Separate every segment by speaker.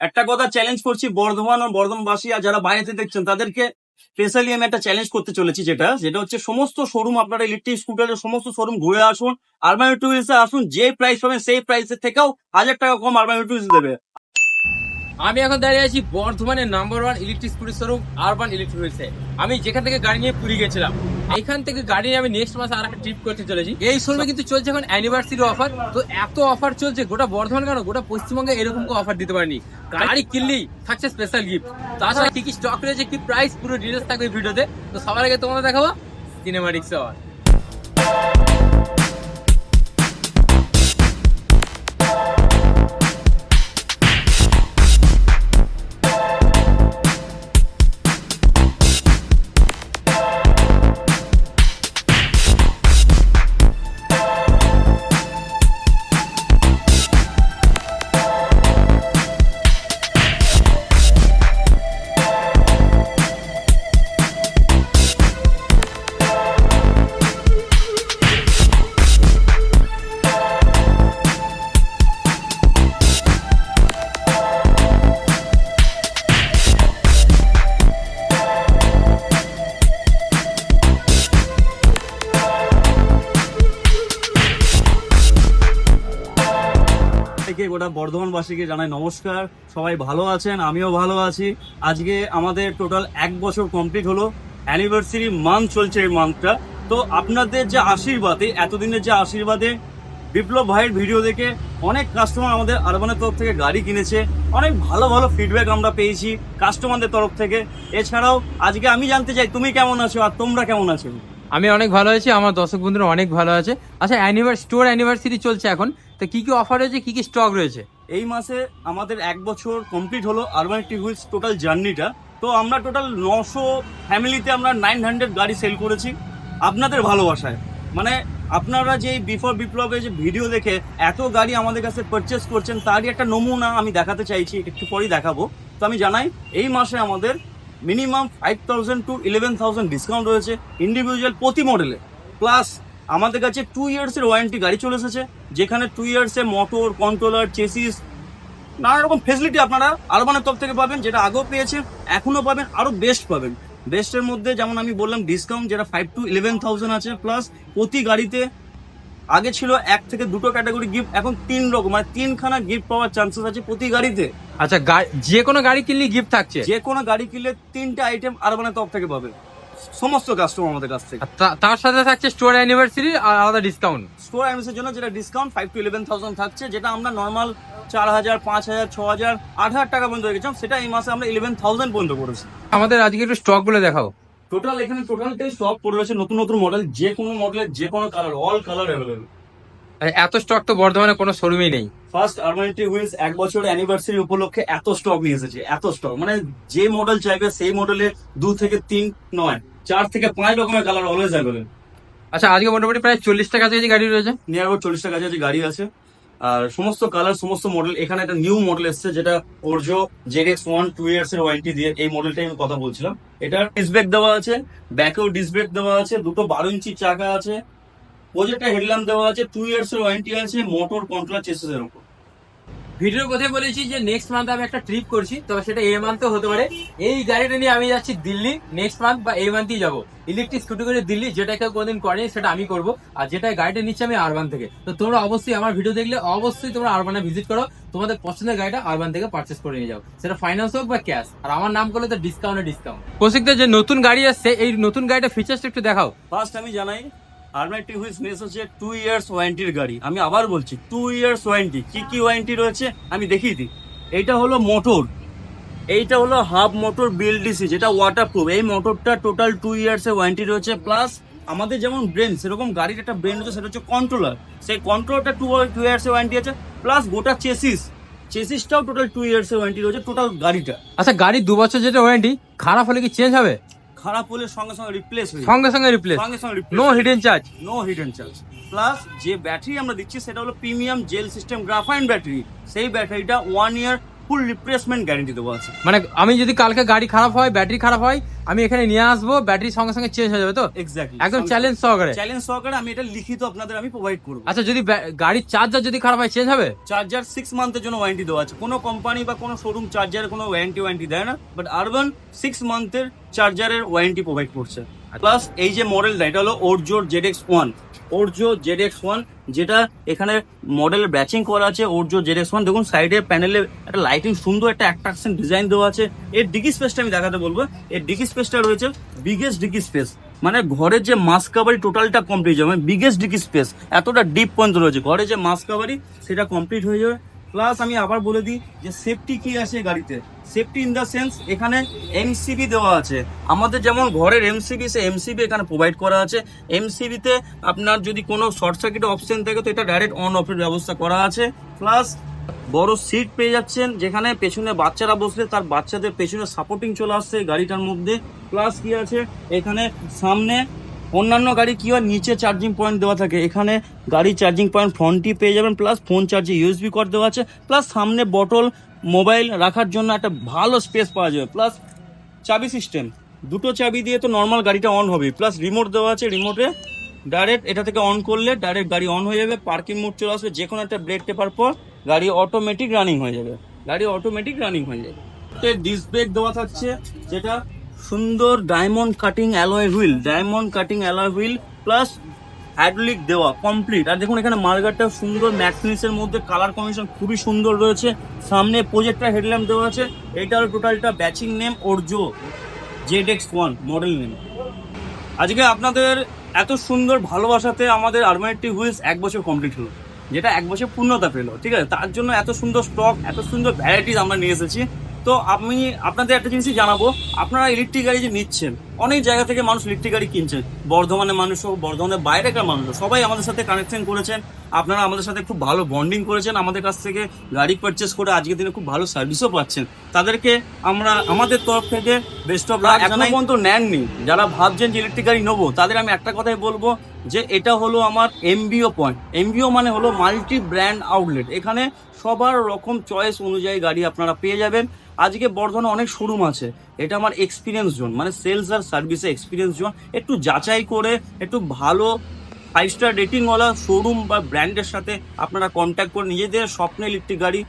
Speaker 1: একটা কথা চ্যালেঞ্জ করছি বর্ধমান ও বর্ধমানবাসী আর যারা বাইরে থেকে দেখছেন, তাদেরকে স্পেশালি আমি একটা চ্যালেঞ্জ করতে চলেছি যেটা যেটা হচ্ছে সমস্ত শোরুম আপনারা ইলেকট্রিক স্কুটারের সমস্ত শোরুম ঘুরে আসুন আরবান টুইলসে আসুন যে প্রাইস পাবেন সেই প্রাইসের থেকেও হাজার টাকা কম আরবান টুইলস দেবে।
Speaker 2: আমি এখন দাঁড়িয়ে আছি বর্ধমানের number one electric scooty showroom Urban Electric হুইলসে আমি যেখান থেকে গাড়ি নিয়ে পুরী গেছিলাম এখান থেকে গাড়ি আমি নেক্সট মাসে আর একটা ট্রিপ করতে চলেছি। এই শোরুমে কিন্তু চলছে এখন অ্যানিভার্সারি অফার তো এত অফার চলছে, গোটা বর্ধমান কেন? গোটা পশ্চিমবঙ্গে এরকম কোনো অফার দিতে পারেনি। গাড়ি কিনলেই থাকছে স্পেশাল গিফট তাছাড়া কি কি স্টক রয়েছে, কি প্রাইস পুরো ডিটেলস থাকবে ভিডিওতে। তো সবার আগে তোমাদের দেখাবো সিনেমাটিক সবার
Speaker 1: বর্ধমানবাসীকে জানাই নমস্কার। সবাই ভালো আছেন? আমিও ভালো আছি। আজকে আমাদের টোটাল এক বছর কমপ্লিট হলো। অ্যানিভার্সারি মান্থ চলছে এই মান্থটা। তো আপনাদের যে আশীর্বাদে, এতদিনের যে আশীর্বাদে বিপ্লব ভাইয়ের ভিডিও দেখে অনেক কাস্টমার আমাদের আরবানের তরফ থেকে গাড়ি কিনেছে। অনেক ভালো ভালো ফিডব্যাক আমরা পেয়েছি কাস্টমারদের তরফ থেকে। এছাড়াও আজকে আমি জানতে চাই, তুমি কেমন আছো আর তোমরা কেমন আছো?
Speaker 2: আমি অনেক ভালো আছি, আমার দর্শক বন্ধুরা অনেক ভালো আছে। আচ্ছা অ্যানিভার্স স্টোর অ্যানিভার্সারি চলছে এখন, তো কি কি অফার রয়েছে, কি কি স্টক রয়েছে?
Speaker 1: এই মাসে আমাদের এক বছর কমপ্লিট হলো আরবান হুইলস টোটাল জার্নিটা তো আমরা টোটাল নশো ফ্যামিলিতে আমরা নাইন হান্ড্রেড গাড়ি সেল করেছি, আপনাদের ভালোবাসায়। মানে আপনারা যে বিফোর বিপ্লবের যে ভিডিও দেখে এত গাড়ি আমাদের কাছে পারচেস করছেন, তারই একটা নমুনা আমি দেখাতে চাইছি, একটু পরেই দেখাবো। তো আমি জানাই, এই মাসে আমাদের minimum five thousand to eleven thousand discount রয়েছে ইন্ডিভিজুয়াল প্রতি মডেলে প্লাস আমাদের কাছে টু ইয়ার্সের ওয়ারেন্টি গাড়ি চলে এসেছে, যেখানে টু ইয়ার্সে মোটর কন্ট্রোলার চেসিস নানা রকম ফেসিলিটি আপনারা আরবানের তরফ থেকে পাবেন, যেটা আগেও পেয়েছেন, এখনও পাবেন, আরও বেস্ট পাবেন। বেস্টের মধ্যে যেমন আমি বললাম ডিসকাউন্ট যেটা ফাইভ টু ইলেভেন থাউজেন্ড আছে প্লাস প্রতি গাড়িতে আগে ছিল এক থেকে দুটো ক্যাটাগরি গিফট এখন তিন রকম মানে তিনখানা গিফট পাওয়ার চান্সেস আছে প্রতি গাড়িতে।
Speaker 2: আচ্ছা যে কোনো গাড়ি কিনলে গিফট থাকছে?
Speaker 1: যে কোনো গাড়ি কিনলে তিনটা আইটেম আরবানের তরফ থেকে পাবে। সমস্ত কাস্টমার আমাদের কাছ থেকে।
Speaker 2: তার সাথে থাকছে স্টোর অ্যানিভার্সারি আর আলাদা ডিসকাউন্ট
Speaker 1: স্টোর অ্যানিভার্সারির জন্য যেটা discount five to eleven thousand থাকছে যেটা আমরা নর্মাল চার হাজার পাঁচ হাজার ছ হাজার আট হাজার টাকা পর্যন্ত রেখেছিলাম সেটা এই মাসে আমরা ইলেভেন থাউজেন্ড পর্যন্ত করেছি।
Speaker 2: আমাদের আজকে একটু স্টকগুলো দেখাও।
Speaker 1: টোটাল এখানে টোটালটাই স্টক পড়ে রয়েছে নতুন নতুন মডেল যে কোনো মডেলের যে কোনো কালার অল কালার অ্যাভেলেবল
Speaker 2: এত স্টক তো বর্ধমানে কোনো শোরুমেই নেই।
Speaker 1: ফার্স্ট আরমানিটি হুইলস এক বছর অ্যানিভার্সারি উপলক্ষে এত স্টক নিয়ে এসেছে এত স্টক মানে যে মডেল চাইবে সেই মডেলে দু থেকে তিন নয় চার থেকে পাঁচ রকমের কালার অলওয়েজ অ্যাভেলেবল
Speaker 2: আচ্ছা আজকে মোটামুটি প্রায় চল্লিশ টাকা কাছাকাছি গাড়ি রয়েছে।
Speaker 1: নিয়ার অ্যাবাউট চল্লিশ টাকা কাছাকাছি গাড়ি আছে। আর সমস্ত কালার সমস্ত মডেল এখানে একটা নিউ মডেল এসছে যেটা ওরজো Z X one two years এর ওয়ারেন্টি দিয়ে এই মডেলটাই আমি কথা বলছিলাম। এটা ডিসব্রেক দেওয়া আছে ব্যাকেও ডিসব্রেক দেওয়া আছে, দুটো বারো ইঞ্চি চাকা আছে প্রজেক্টটা হেডল্যাম্প দেওয়া আছে টু ইয়ার্স এর ওয়ারেন্টি আছে মোটর কন্ট্রোল চেসেস এর উপর।
Speaker 2: ভিডিওর কোথায় বলেছি যে নেক্সট মান্থ আমি একটা ট্রিপ করছি তবে সেটা এই মান্থেও হতে পারে। এই গাড়িটা নিয়ে আমি যাচ্ছি দিল্লি নেক্সট মান্থ বা এই মান্থই যাব। ইলেকট্রিক স্কুটি করে দিল্লি, যেটা কেউ কোনোদিন করেনি, সেটা আমি করব। আর যেটা গাড়িটা নিচ্ছি আমি আরবান থেকে। তো তোমরা অবশ্যই আমার ভিডিও দেখলে, অবশ্যই তোমরা আরবানে ভিজিট করো। তোমাদের পছন্দের গাড়িটা আরবান থেকে পারচেস করে নিয়ে যাও। সেটা ফাইন্যান্স হোক বা ক্যাশ আর আমার নাম করলে তো ডিসকাউন্টে ডিসকাউন্ট কৌশিকদের যে নতুন গাড়ি আসছে, এই নতুন গাড়িটা ফিচার্সটা একটু দেখাও।
Speaker 1: ফার্স্ট আমি জানাই আরমাইটি হুইলস নিয়ে এসেছে টু ইয়ার্স ওয়ারেন্টির গাড়ি। আমি আবার বলছি টু ইয়ার্স ওয়ারেন্টি কি কি ওয়ারেন্টি রয়েছে? আমি দেখিয়ে দিই। এইটা হলো মোটর এইটা হলো half motor B L D C যেটা ওয়াটারপ্রুফ এই মোটরটা টোটাল টু ইয়ার্স এর ওয়ারেন্টি রয়েছে। প্লাস আমাদের যেমন ব্রেন সেরকম গাড়ির একটা ব্রেন রয়েছে, সেটা হচ্ছে কন্ট্রোলার সেই কন্ট্রোলারটা টু টু ইয়ার্স এর ওয়ারেন্টি আছে। প্লাস গোটা চেসিস চেসিসটাও টোটাল টু ইয়ার্স এর ওয়ারেন্টি রয়েছে টোটাল গাড়িটা।
Speaker 2: আচ্ছা গাড়ি দু বছর যেটা ওয়ারেন্টি খারাপ হলে কি চেঞ্জ হবে?
Speaker 1: খারাপ হলে সঙ্গে সঙ্গে রিপ্লেস হয়ে
Speaker 2: সঙ্গে সঙ্গে রিপ্লেস
Speaker 1: সঙ্গে সঙ্গে
Speaker 2: no hidden charge
Speaker 1: no hidden charge plus যে ব্যাটারি আমরা দিচ্ছি সেটা হলো premium gel system graphene battery সেই ব্যাটারিটা one year full replacement guarantee দেওয়া আছে।
Speaker 2: মানে আমি যদি কালকে গাড়ি খারাপ হয় ব্যাটারি খারাপ হয় আমি এখানে নিয়ে আসব ব্যাটারি সঙ্গে সঙ্গে চেঞ্জ হয়ে যাবে তো?
Speaker 1: এক্স্যাক্টলি
Speaker 2: একদম চ্যালেঞ্জ সহকারে।
Speaker 1: চ্যালেঞ্জ সহকারে আমি এটা লিখিত আপনাদের আমি প্রোভাইড করব।
Speaker 2: আচ্ছা যদি গাড়ির চার্জার যদি খারাপ হয় চেঞ্জ হবে?
Speaker 1: চার্জার সিক্স মান্থের জন্য ওয়ারেন্টি দেওয়া আছে। কোনো কোম্পানি বা কোনো শোরুম চার্জারের কোনো ওয়ারেন্টি ওয়ারেন্টি দেয় না। বাট আরবান সিক্স মান্থের চার্জারের ওয়ারেন্টি প্রোভাইড করছে। প্লাস এই যে মডেলটা এটা হলো ওরজোর Z X one Orxo Z X one যেটা এখানে মডেল ব্যাচিং করা আছে ওরজো জেড এক্স ওয়ান দেখুন সাইডে প্যানেলে একটা লাইটিং সুন্দর একটা অ্যাট্রাকশন ডিজাইন দেওয়া আছে। এর ডিকি স্পেসটা আমি দেখাতে বলব। এর ডিকি স্পেসটা রয়েছে বিগেস্ট ডিকি স্পেস মানে ঘরের যে মাস কাভারি টোটালটা কমপ্লিট যাবে। বিগেস্ট ডিকি স্পেস এতটা ডিপ পর্যন্ত রয়েছে। ঘরে যে মাস কাভারি সেটা কমপ্লিট হয়ে যাবে। প্লাস আমি আবার বলে দিই যে সেফটি কি আছে গাড়িতে। সেফটি ইন দ্য সেন্স এখানে এমসিবি দেওয়া আছে। আমাদের যেমন ঘরের এমসিবি সে এমসিবি এখানে প্রোভাইড করা আছে। এমসিবিতে আপনার যদি কোনো শর্ট সার্কিট অপশন থাকে, তো এটা ডাইরেক্ট অন অফের ব্যবস্থা করা আছে। প্লাস বড় সিট পেয়ে যাচ্ছেন, যেখানে পেছনে বাচ্চারা বসলে তার বাচ্চাদের পেছনে সাপোর্টিং চলে আসছে গাড়িটার মধ্যে। প্লাস কি আছে, এখানে সামনে অন্যান্য গাড়ি কি হয়, নিচে চার্জিং পয়েন্ট দেওয়া থাকে। এখানে গাড়ি চার্জিং পয়েন্ট ফ্রন্টই পেয়ে যাবেন প্লাস ফোন চার্জে ইউএসবি কর্ড দেওয়া আছে। প্লাস সামনে বটল মোবাইল রাখার জন্য একটা ভালো স্পেস পাওয়া যাবে। প্লাস চাবি সিস্টেম দুটো চাবি দিয়ে তো নর্মাল গাড়িটা অন হবে প্লাস রিমোট দেওয়া আছে রিমোটে ডাইরেক্ট এটা থেকে অন করলে ডাইরেক্ট গাড়ি অন হয়ে যাবে পার্কিং মোড চলে আসবে যে কোনো একটা ব্রেক টেপার পর গাড়ি অটোমেটিক রানিং হয়ে যাবে। গাড়ি অটোমেটিক রানিং হয়ে যাবে। ডিস্ক ব্রেক দেওয়া থাকছে, যেটা সুন্দর diamond cutting alloy wheel diamond cutting alloy wheel plus hydraulic দেওয়া কমপ্লিট আর দেখুন এখানে মার্গারটা সুন্দর ম্যাট ফিনিশের মধ্যে কালার কম্বিনেশন খুবই সুন্দর রয়েছে। সামনে প্রজেক্টর হেডল্যাম্প দেওয়া আছে। এটার টোটালটা ব্যাচিং name ওরজো Z X one model name আজকে আপনাদের এত সুন্দর ভালোবাসাতে আমাদের আরমানেটি হুইলস এক বছর কমপ্লিট হলো, যেটা এক বছর পূর্ণতা পেল, ঠিক আছে? তার জন্য এত সুন্দর স্টক এত সুন্দর ভ্যারাইটিস আমরা নিয়ে এসেছি। তো আমি আপনাদের একটা জিনিসই জানাব, আপনারা ইলেকট্রিক গাড়ি যে নিচ্ছেন অনেক জায়গা থেকে মানুষ ইলেকট্রিক গাড়ি কিনছেন বর্ধমানের মানুষ হোক বর্ধমানের বাইরেকার মানুষ সবাই আমাদের সাথে কানেকশন করেছেন। আপনারা আমাদের সাথে খুব ভালো বন্ডিং করেছেন। আমাদের কাছ থেকে গাড়ি পারচেস করে আজকের দিনে খুব ভালো সার্ভিসও পাচ্ছেন। তাদেরকে আমরা আমাদের তরফ থেকে বেস্ট অফ লাক এখনও পর্যন্ত নেননি। যারা ভাবছেন যে ইলেকট্রিক গাড়ি নেব তাদের আমি একটা কথাই বলব যে এটা হলো আমার এমবিও পয়েন্ট এমবিও মানে হলো মাল্টি ব্র্যান্ড আউটলেট এখানে সবার রকম চয়েস অনুযায়ী গাড়ি আপনারা পেয়ে যাবেন। আজকে বর্ধমানে অনেক শোরুম আছে। এটা আমার এক্সপিরিয়েন্স জোন মানে সেলস আর সার্ভিসে এক্সপিরিয়েন্স জোন একটু যাচাই করে, একটু ভালো ফাইভ স্টার রেটিংওয়ালা শোরুম বা ব্র্যান্ডের সাথে আপনারা কন্ট্যাক্ট করে নিজেদের স্বপ্নে ইলেকট্রিক গাড়ি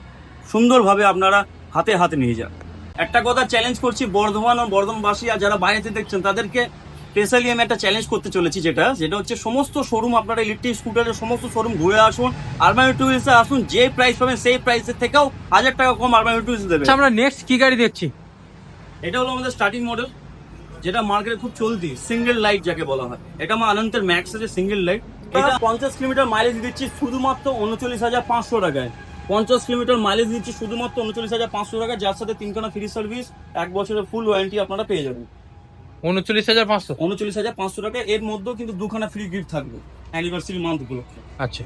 Speaker 1: সুন্দরভাবে আপনারা হাতে হাতে নিয়ে যান। একটা কথা চ্যালেঞ্জ করছি বর্ধমান ও বর্ধমানবাসী আর যারা বাইরেতে দেখছেন, তাদেরকে স্পেশালি আমি একটা চ্যালেঞ্জ করতে চলেছি যেটা যেটা হচ্ছে সমস্ত শোরুম আপনারা ইলেকট্রিক স্কুটারের সমস্ত শোরুম ঘুরে আসুন আরবান টুইলসে আসুন, যে প্রাইস পাবেন সেই প্রাইসের থেকেও হাজার টাকা কম আরবান টুইলস দেবে।
Speaker 2: আচ্ছা আমরা নেক্সট কি গাড়ি দেখছি?
Speaker 1: এটা হলো আমাদের স্টার্টিং মডেল যেটা মার্কেটে খুব চলতি সিঙ্গেল লাইট যাকে বলা হয়। এটা আমার আনন্দের ম্যাক্স আছে সিঙ্গেল লাইট এটা পঞ্চাশ কিলোমিটার মাইলেজ দিচ্ছি শুধুমাত্র উনচল্লিশ হাজার পাঁচশো টাকায়। পঞ্চাশ কিলোমিটার মাইলেজ দিচ্ছি শুধুমাত্র উনচল্লিশ হাজার পাঁচশো টাকা যার সাথে তিনখানা ফ্রি সার্ভিস এক বছরের ফুল ওয়ারেন্টি আপনারা পেয়ে যাবেন।
Speaker 2: উনচল্লিশ হাজার পাঁচশো?
Speaker 1: উনচল্লিশ হাজার পাঁচশো টাকা এর মধ্যেও কিন্তু দুখানা ফ্রি গিফট থাকবে অ্যানিভার্সারি মান্থ উপলক্ষে।
Speaker 2: আচ্ছা।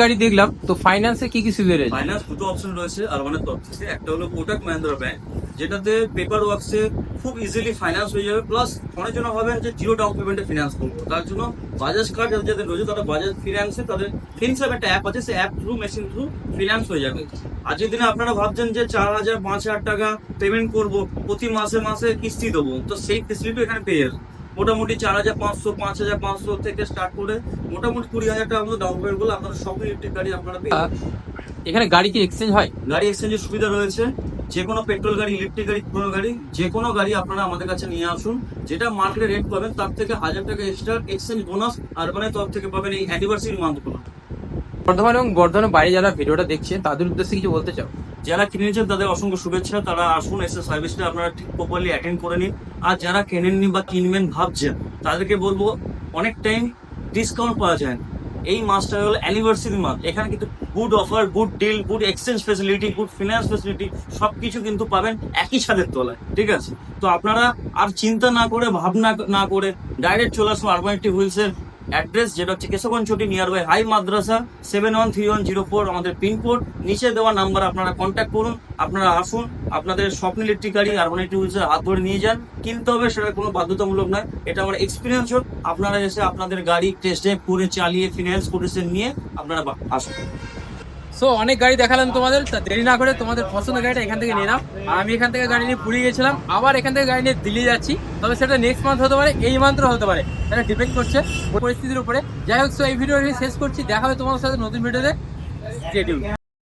Speaker 2: গাড়ি দেখলাম, তো ফাইন্যান্সে কি কি সুবিধা রয়েছে?
Speaker 1: ফাইন্যান্স দুটো অপশন রয়েছে আরবানের তরফ থেকে একটা হলো কোটাক মহিন্দ্রা ব্যাংক যেটাতে পেপার ওয়ার্কসে খুব ইজিলি ফাইন্যান্স হয়ে যাবে প্লাস অনেক জন ভাবেন যে জিরো ডাউন পেমেন্টে ফিনান্স করব। তার জন্য বাজাজ কার্ড যাদের রয়েছে, তারা বাজাজ ফিনান্সে তাদের ফিনসাপ একটা অ্যাপ আছে, সেই app through machine through finance হয়ে যাবে। আজকের দিনে আপনারা ভাবছেন যে চার হাজার, পাঁচ হাজার টাকা পেমেন্ট করব, প্রতি মাসে মাসে কিস্তি দেবো, তো সেই ফেসিলিটি এখানে পেয়ে যাবে মোটামুটি চার হাজার পাঁচশো পাঁচ হাজার পাঁচশো থেকে স্টার্ট করে মোটামুটি কুড়ি হাজার টাকা মতো ডাউন পেমেন্ট করলে আপনারা সব ইলেকট্রিক গাড়ি আপনারা।
Speaker 2: এখানে গাড়ি কি এক্সচেঞ্জ হয়?
Speaker 1: গাড়ি এক্সচেঞ্জের সুবিধা রয়েছে। যে কোনো পেট্রোল গাড়ি ইলেকট্রিক গাড়ি পুরো গাড়ি যে কোনো গাড়ি আপনারা আমাদের কাছে নিয়ে আসুন। যেটা মার্কেটে রেট পাবেন তার থেকে হাজার টাকা এক্সট্রা এক্সচেঞ্জ বোনাস আর মানে তরফ থেকে পাবেন এই অ্যানিভার্সারি মান্থগুলো
Speaker 2: বর্ধমান এবং বর্ধমানের বাইরে যারা ভিডিওটা দেখছে তাদের উদ্দেশ্যে কিছু বলতে চাও?
Speaker 1: যারা কিনে নিয়েছেন তাদের অসংখ্য শুভেচ্ছা। তারা আসুন, এসে সার্ভিসটা আপনারা ঠিক প্রপারলি অ্যাটেন্ড করে নিন। আর যারা কেনেননি বা কিনবেন ভাবছেন, তাদেরকে বলব অনেক টাইম ডিসকাউন্ট পাওয়া যায়। এই মাসটা হলো অ্যানিভার্সারি মাস এখানে কিন্তু good offer good deal good exchange facility good finance facility সব কিছু কিন্তু পাবেন একই ছাদের তলায়। ঠিক আছে? তো আপনারা আর চিন্তা না করে, ভাবনা না করে ডাইরেক্ট চলে আসুন আরবানিটি হুইলসের অ্যাড্রেস যেটা হচ্ছে কেশবগঞ্জ ছুটি near by high Madrasa seven one three one zero four আমাদের পিনকোড। নিচে দেওয়া নাম্বার আপনারা কন্ট্যাক্ট করুন, আপনারা আসুন, আপনাদের স্বপ্ন ইলেকট্রিক গাড়ি আরবান ইলেকট্রিক হাত ধরে নিয়ে যান। কিনতে হবে, সেটা কোনো বাধ্যতামূলক নয়। এটা আমার এক্সপিরিয়েন্স হোক, আপনারা এসে আপনাদের গাড়ি টেস্ট করে চালিয়ে ফিনান্স করেছেন নিয়ে আপনারা আসুন।
Speaker 2: সো অনেক গাড়ি দেখালাম তোমাদের। দেরি না করে তোমাদের পছন্দের গাড়িটা এখান থেকে নিয়ে নাও। আর আমি এখান থেকে গাড়ি নিয়ে পুরী গেছিলাম। আবার এখান থেকে গাড়ি নিয়ে দিল্লি যাচ্ছি। তবে সেটা নেক্সট মান্থ হতে পারে, এই মান্থও হতে পারে। সেটা ডিপেন্ড করছে পরিস্থিতির উপরে। যাই হোক সো এই ভিডিও শেষ করছি। দেখাবে তোমাদের সাথে নতুন ভিডিওতে